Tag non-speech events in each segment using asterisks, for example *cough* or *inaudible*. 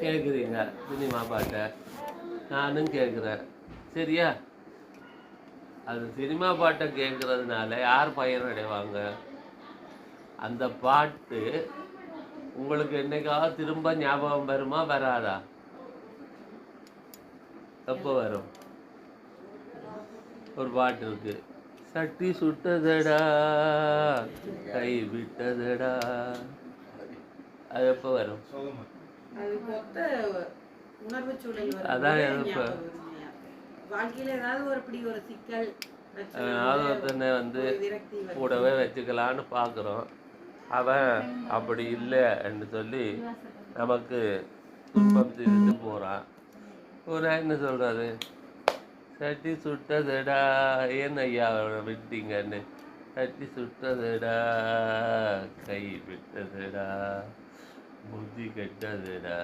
கேட்குறீங்க சினிமா பாட்டை நானும் கேட்குறேன் சரியா? அது சினிமா பாட்டை கேட்குறதுனால யார் பயனடைவாங்க அந்த பாட்டு உங்களுக்கு என்னைக்காவது திரும்ப ஞாபகம் வருமா வராதா? எப்போ வரும்? ஒரு பாட்டு இருக்கு. சட்டி சுட்டதடா கை விட்டதடா அது எப்போ வரும்? அதான் இப்ப-. வாழ்க்கையில ஏதாவது ஒரு இப்படி ஒரு சிக்கல் பிரச்சனை, அதனால ஒருத்தனை வந்து. கூடவே வச்சுக்கலான்னு பார்க்குறோம் அவன் அப்படி இல்லைன்னு சொல்லி நமக்கு துன்பம் தெரிஞ்சு போகிறான் ஒரு என்ன சொல்கிறாரு சட்டி சுட்டதுடா ஏன் ஐயா அவனை விட்டீங்கன்னு. சட்டி சுட்டதுடா கை விட்டதுடா புத்தி கெட்டதுடா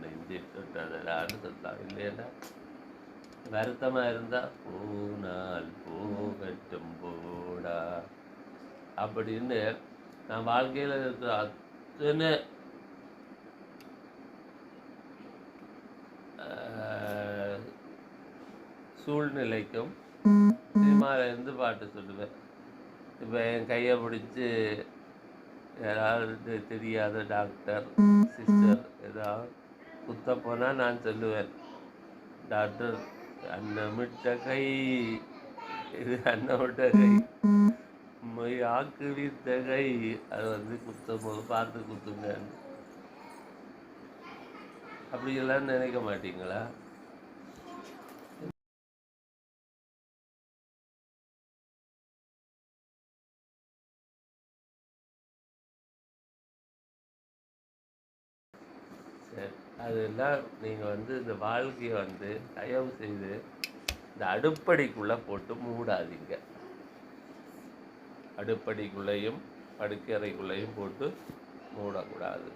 நெஞ்சு சுட்டதுடான்னு சொல்லலாம் இல்லையா வருத்தமாக இருந்தால் போனால் போகட்டும் போடா. அப்படின்னு நான் வாழ்க்கையில் இருக்கிற அத்தனை சூழ்நிலைக்கும் சினிமாவிலேருந்து பாட்டு சொல்லுவேன். இப்போ என் கையை பிடிச்சி யாராவது தெரியாத டாக்டர் சிஸ்டர் ஏதாவது குத்த போனால் நான் சொல்லுவேன். டாக்டர் அன்னமிட்ட கை இது அன்னமிட்ட கை மை ஆக்கு வித்த கை. அது வந்து குத்தும் போது பார்த்து குத்துங்க அப்படியெல்லாம் நினைக்க மாட்டீங்களா? அதெல்லாம் நீங்கள் வந்து இந்த வாழ்க்கையை வந்து தயவு செய்து இந்த அடுப்படிக்குள்ளே போட்டு மூடாதீங்க. அடுப்படிக்குள்ளேயும் படுக்கறைக்குள்ளேயும் போட்டு மூடக்கூடாது.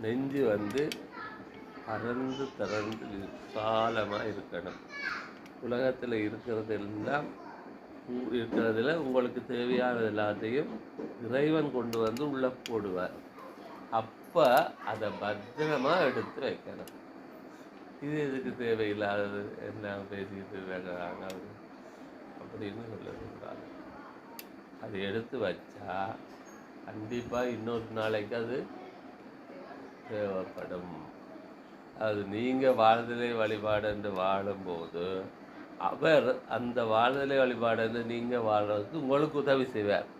நெஞ்சு வந்து பறந்து திறந்து விசாலமாக இருக்கணும். உலகத்தில் இருக்கிறதெல்லாம் இருக்கிறதுல உங்களுக்கு தேவையானது எல்லாத்தையும் இறைவன் கொண்டு வந்து உள்ளே போடுவார். அப்போ அதை பத்திரமாக எடுத்து வைக்கணும். இது எதுக்கு தேவையில்லாதது? என்ன பேசிக்கிட்டு இருக்கிறாங்க அவரு அப்படின்னு சொல்லிருக்கிறாங்க அது எடுத்து வச்சா கண்டிப்பாக இன்னொரு நாளைக்கு அது தேவைப்படும். அது நீங்கள் வாழ்தலை வழிபாடு என்று வாழும்போது அவர் அந்த வாழ்தலை வழிபாடு என்று நீங்கள் வாழ்கிறதுக்கு உங்களுக்கு உதவி செய்வார்.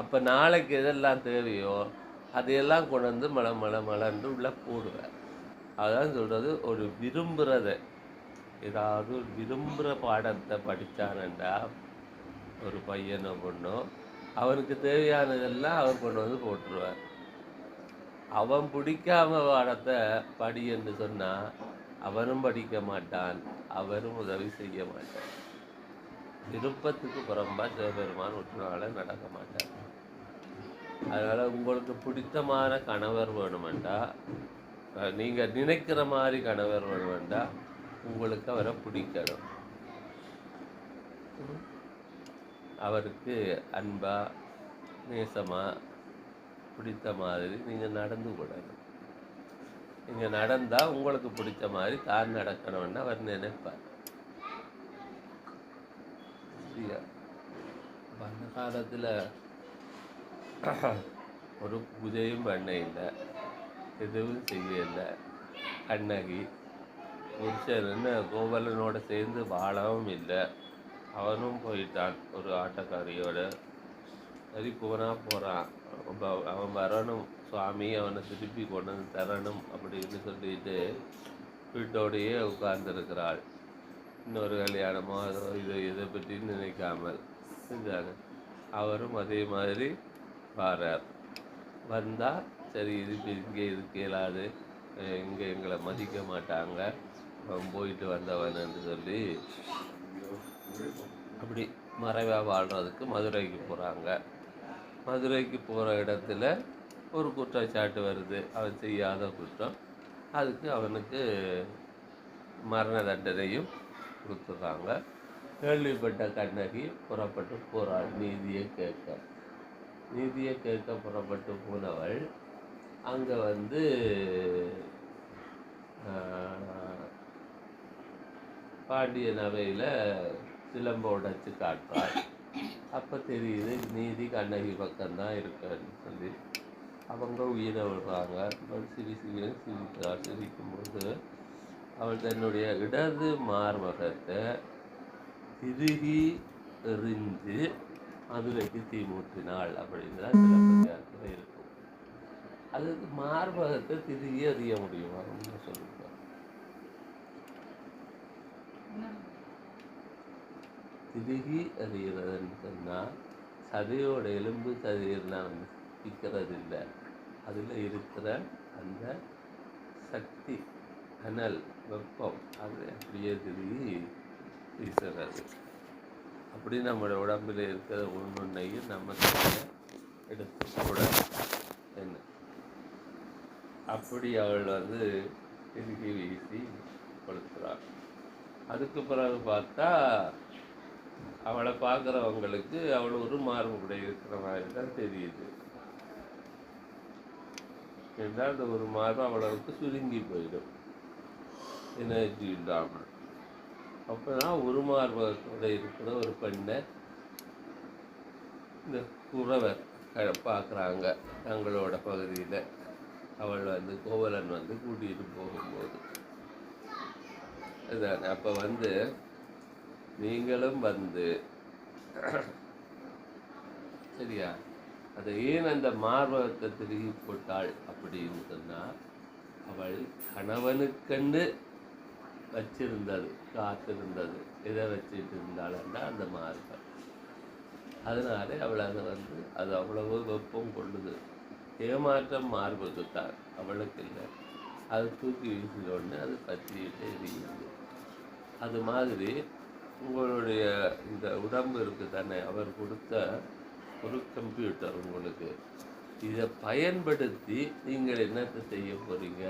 அப்போ நாளைக்கு எதெல்லாம் தேவையோ அதையெல்லாம் கொண்டு வந்து மல மல மலர்ந்து உள்ளே போடுவேன் அதான் சொல்கிறது ஒரு விரும்புகிறத ஏதாவது ஒரு விரும்புகிற பாடத்தை படித்தானண்டா ஒரு பையனோ பொண்ணோ அவனுக்கு தேவையானதெல்லாம் அவர் கொண்டு வந்து போட்டுருவார். அவன் பிடிக்காம பாடத்தை படி என்று சொன்னால் அவனும் படிக்க மாட்டான் அவரும் உதவி செய்ய மாட்டான். விருப்பத்துக்கு புறம்பா சிவபெருமான் ஒற்றுனால நடக்க மாட்டார். அதனால் உங்களுக்கு பிடித்தமான கணவர் வேணுமெண்டா நீங்கள் நீங்க நினைக்கிற மாதிரி கணவர் வேணுமெண்டா உங்களுக்கு அவரை பிடிக்கணும். அவருக்கு அன்பா நேசமா பிடித்த மாதிரி நீங்க நடந்து கூடணும் நீங்க நடந்தா உங்களுக்கு பிடிச்ச மாதிரி தான் நடக்கணும்னு அவர் நினைப்பார். சரியா? அந்த காலத்துல *coughs* ஒரு பூஜையும் பண்ண இல்லை எதுவும் செய்யலை. கண்ணகி புருஷன் என்ன கோவலனோட சேர்ந்து வாழவும் இல்லை. அவனும் போயிட்டான் ஒரு ஆட்டக்காரியோட. சரி போனா போகிறான் அவன் வரணும் சுவாமி அவனை திருப்பி கொண்டு வந்து தரணும் அப்படின்னு சொல்லிட்டு வீட்டோடையே உட்கார்ந்துருக்கிறாள். இன்னொரு கல்யாணமோ அதோ இதை இதை பற்றின்னு நினைக்காமல். செஞ்சாங்க அவரும் அதே மாதிரி வாரார் வந்தால் சரி இது இங்கே இதுக்கு இயலாது இங்கே எங்களை மதிக்க மாட்டாங்க. அவன் போயிட்டு வந்தவன்னு சொல்லி அப்படி மறைவாக வாழ்கிறதுக்கு மதுரைக்கு போகிறாங்க மதுரைக்கு போகிற இடத்துல ஒரு குற்றச்சாட்டு வருது. அவன் செய்யாத குற்றம். அதுக்கு அவனுக்கு மரண தண்டனையும் கொடுத்துட்றாங்க கேள்விப்பட்ட கண்ணகி புறப்பட்டு போகிறாள் நீதியை கேட்க. நீதியை கேட்க புறப்பட்டு போனவள் அங்கே வந்து பாண்டிய நவையில் சிலம்பை உடைச்சு காட்டுறாள். அப்போ தெரியுது நீதி கண்ணகி பக்கம்தான் இருக்குன்னு சொல்லி. அவங்க உயிரை விடுறாங்க. அவள் சிரி சிரி சிரிக்கிறா. சிரிக்கும்போது அவள் தன்னுடைய இடது மார்பகத்தை திருகி எறிஞ்சு மதுரைக்கு தீ மூட்டினாள் அப்படின்னு தான் சிலப்பதிகாரத்தில் இருக்கும். அதுக்கு மார்பகத்தை திருகி அறிய முடியுமா? சொல்லுவோம் திருகி அறிகிறதுன்னு சொன்னால் சதையோட எலும்பு சதையெல்லாம் வந்து சிக்கிறது இல்லை அதில் இருக்கிற அந்த சக்தி அனல் வெப்பம் அது அப்படியே திருகி வீசுறது அப்படி நம்மளோட உடம்புல இருக்கிற ஒன்னொன்னையும் நம்ம கையில எடுத்து என்ன? அப்படி அவள் வந்து இறுக்கி வீசி கொடுக்குறாள் அதுக்கு பிறகு பார்த்தா அவளை பார்க்குறவங்களுக்கு அவள் ஒரு மார்பு இருக்கிற மாதிரி தான் தெரியுது. என்றால் அந்த ஒரு மார்பு அவளுக்கு சுருங்கி போயிடும். எனர்ஜி இல்லாமல். அப்போ தான் ஒரு இருக்கிற ஒரு பெண்ணை இந்த குறவர் பார்க்குறாங்க. தங்களோட பகுதியில் அவள் வந்து கோவலன் வந்து கூட்டிகிட்டு போகும்போது. அதுதான் அப்போ வந்து நீங்களும் வந்து சரியா? அதை ஏன் அந்த மார்பகத்தை திருகி போட்டாள் அப்படின்னு சொன்னால் அவள் கணவனுக்கென்று வச்சிருந்தது காத்திருந்தது எதை வச்சுட்டு இருந்தாள்னா அந்த மார்க்கம். அதனால அவள் அதை வந்து அது அவ்வளவு வெப்பம் கொள்ளுது. ஏமாற்றம் மார்புக்கு தான் அவளுக்கு இல்லை. அது தூக்கி வீசினோடனே அது பற்றிக்கிட்டே எரியுது. அது மாதிரி உங்களுடைய இந்த உடம்பு இருக்குது தானே அவர் கொடுத்த ஒரு கம்ப்யூட்டர் உங்களுக்கு. இதை பயன்படுத்தி நீங்கள் என்னத்தை செய்ய போகிறீங்க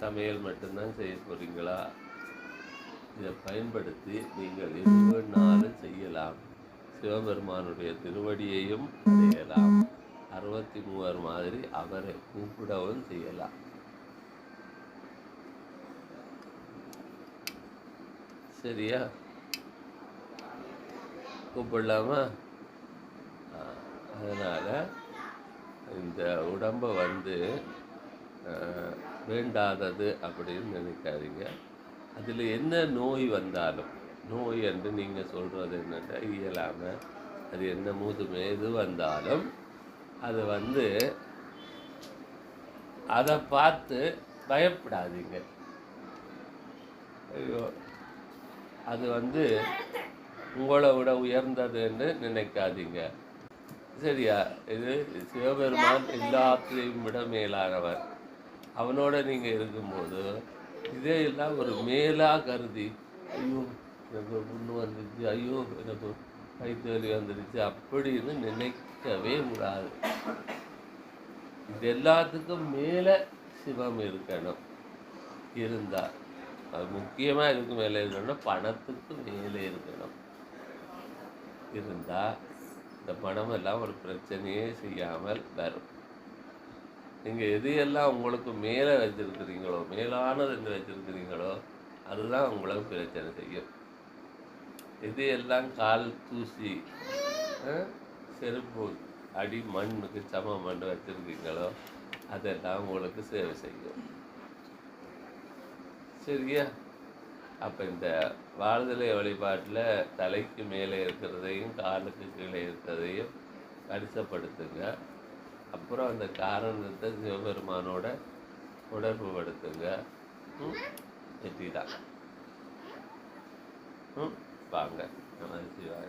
சமையல் மட்டும்தான் செய்ய போறீங்களா? இதை பயன்படுத்தி நீங்கள் எது வேணாலும் செய்யலாம். சிவபெருமானுடைய திருவடியையும் அடையலாம். அறுபத்தி மூவர் மாதிரி அவரை கூப்பிடவும் செய்யலாம். சரியா? கூப்பிடலாமா? அதனால் அதனால இந்த உடம்பை வந்து வேண்டாதது அப்படின்னு நினைக்காதீங்க. அதில் என்ன நோய் வந்தாலும் நோய் என்று நீங்கள் சொல்கிறது என்னென்னா இயலாமல் அது என்ன முதுமை எது வந்தாலும் அது வந்து அதை பார்த்து பயப்படாதீங்க. ஐயோ அது வந்து உங்களை விட உயர்ந்ததுன்னு நினைக்காதீங்க. சரியா? இது சிவபெருமான் எல்லாத்தையும் விட மேலானவர். அவனோட நீங்கள் இருக்கும்போது இதே எல்லாம் ஒரு மேலா கருதி ஐயோ எனக்கு புண்ணு வந்துருச்சு ஐயோ எனக்கு வயிற்று வலி வந்துருச்சு அப்படின்னு நினைக்கவே கூடாது. இது எல்லாத்துக்கும் மேலே சிவம் இருக்கணும். இருந்தால் அது முக்கியமாக இதுக்கு மேலே இருக்கணும்னா பணத்துக்கு மேலே இருக்கணும். இருந்தால் இந்த பணம் எல்லாம் ஒரு பிரச்சனையே செய்யாமல் வரும். நீங்கள் எது எல்லாம் உங்களுக்கு மேலே வச்சுருக்கிறீங்களோ மேலானது என்று வச்சிருக்கிறீங்களோ அதுதான் உங்களுக்கு பிரச்சனை செய்யும். எது எல்லாம் கால் தூசி செருப்பு அடி மண்ணுக்கு சம மண் வச்சிருக்கீங்களோ அதெல்லாம் உங்களுக்கு சேவை செய்யும். சரியா? அப்போ இந்த வாழ்தலை வழிபாட்டில் தலைக்கு மேலே இருக்கிறதையும் காலுக்கு கீழே இருக்கிறதையும் கடிசப்படுத்துங்க அப்புறம் அந்த காரணத்தை சிவபெருமானோட தொடர்பு படுத்துங்க. ம்? வெற்றி தான் வாங்க. நமது சிவாய.